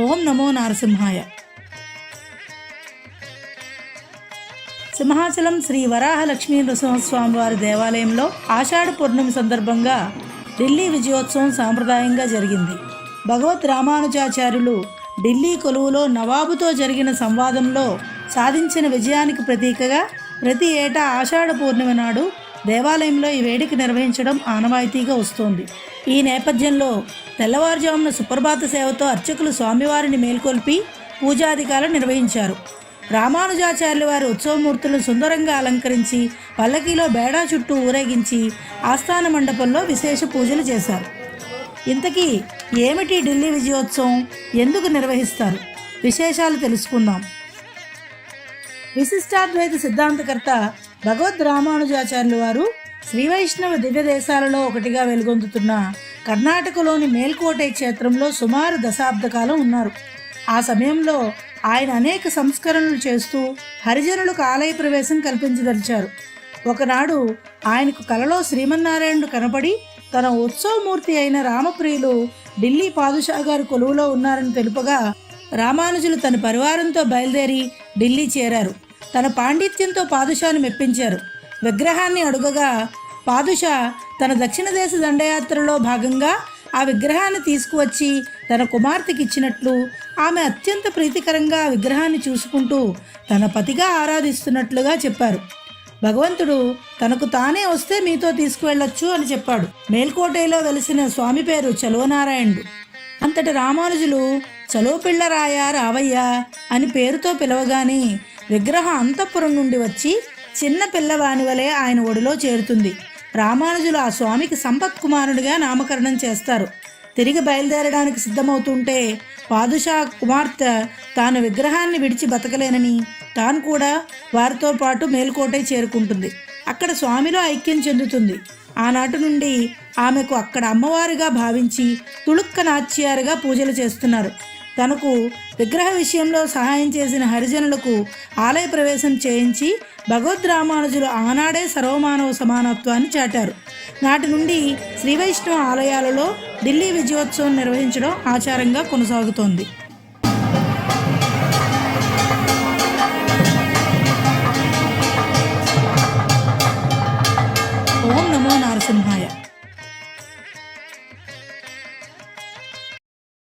ఓం నమో నారసింహాయ. సింహాచలం శ్రీ వరాహ లక్ష్మీ నృసింహస్వామి వారి దేవాలయంలో ఆషాఢ పూర్ణమి సందర్భంగా ఢిల్లీ విజయోత్సవం సాంప్రదాయంగా జరిగింది. భగవత్ రామానుజాచార్యులు ఢిల్లీ కొలువులో నవాబుతో జరిగిన సంవాదంలో సాధించిన విజయానికి ప్రతీకగా ప్రతి ఏటా ఆషాఢ పూర్ణిమ నాడు దేవాలయంలో ఈ వేడుక నిర్వహించడం ఆనవాయితీగా వస్తోంది. ఈ నేపథ్యంలో తెల్లవారుజామున సుప్రభాత సేవతో అర్చకులు స్వామివారిని మేల్కొల్పి పూజాధికారులు నిర్వహించారు. రామానుజాచార్యుల వారి ఉత్సవమూర్తులను సుందరంగా అలంకరించి పల్లకీలో బేడా చుట్టూ ఊరేగించి ఆస్థాన మండపంలో విశేష పూజలు చేశారు. ఇంతకీ ఏమిటి ఢిల్లీ విజయోత్సవం? ఎందుకు నిర్వహిస్తారు? విశేషాలు తెలుసుకుందాం. విశిష్టాద్వైత సిద్ధాంతకర్త భగవద్ రామానుజాచార్యులు వారు శ్రీ వైష్ణవ దివ్య దేశాలలో ఒకటిగా వెలుగొందుతున్న కర్ణాటకలోని మేల్కోటే క్షేత్రంలో సుమారు దశాబ్ద కాలం ఉన్నారు. ఆ సమయంలో ఆయన అనేక సంస్కరణలు చేస్తూ హరిజనులకు ఆలయ ప్రవేశం కల్పించదలిచారు. ఒకనాడు ఆయనకు కలలో శ్రీమన్నారాయణుడు కనపడి తన ఉత్సవమూర్తి అయిన రామప్రియులు ఢిల్లీ పాదుషా గారు కొలువులో ఉన్నారని తెలుపగా రామానుజులు తన పరివారంతో బయలుదేరి ఢిల్లీ చేరారు. తన పాండిత్యంతో పాదుషాను మెప్పించారు. విగ్రహాన్ని అడుగగా పాదుషా తన దక్షిణ దేశ దండయాత్రలో భాగంగా ఆ విగ్రహాన్ని తీసుకువచ్చి తన కుమార్తెకి ఇచ్చినట్లు ఆమె అత్యంత ప్రీతికరంగా ఆ విగ్రహాన్ని చూసుకుంటూ తన పతిగా ఆరాధిస్తున్నట్లుగా చెప్పారు. భగవంతుడు తనకు తానే వస్తే మీతో తీసుకువెళ్ళొచ్చు అని చెప్పాడు. మేల్కోటేలో వెలిసిన స్వామి పేరు చలువనారాయణుడు. అంతటి రామానుజులు చలో పిల్లరాయ రావయ్యా అని పేరుతో పిలవగానే విగ్రహం అంతఃపురం నుండి వచ్చి చిన్న పిల్లవాని వలె ఆయన ఒడిలో చేరుతుంది. రామానుజులు ఆ స్వామికి సంపత్ కుమారుడిగా నామకరణం చేస్తారు. తిరిగి బయలుదేరడానికి సిద్ధమవుతుంటే పాదుషా కుమార్తె తాను విగ్రహాన్ని విడిచి బతకలేనని తాను కూడా వారితో పాటు మేల్కోటై చేరుకుంటుంది. అక్కడ స్వామిలో ఐక్యం చెందుతుంది. ఆనాటి నుండి ఆమెకు అక్కడ అమ్మవారుగా భావించి తుళుక్క నాచ్యారుగా పూజలు చేస్తున్నారు. తనకు విగ్రహ విషయంలో సహాయం చేసిన హరిజనులకు ఆలయ ప్రవేశం చేయించి భగవద్ రామానుజులు ఆనాడే సర్వమానవ సమానత్వాన్ని చాటారు. నాటి నుండి శ్రీవైష్ణవ ఆలయాలలో ఢిల్లీ విజయోత్సవం నిర్వహించడం ఆచారంగా కొనసాగుతోంది. ఓం నమో నారసింహాయ.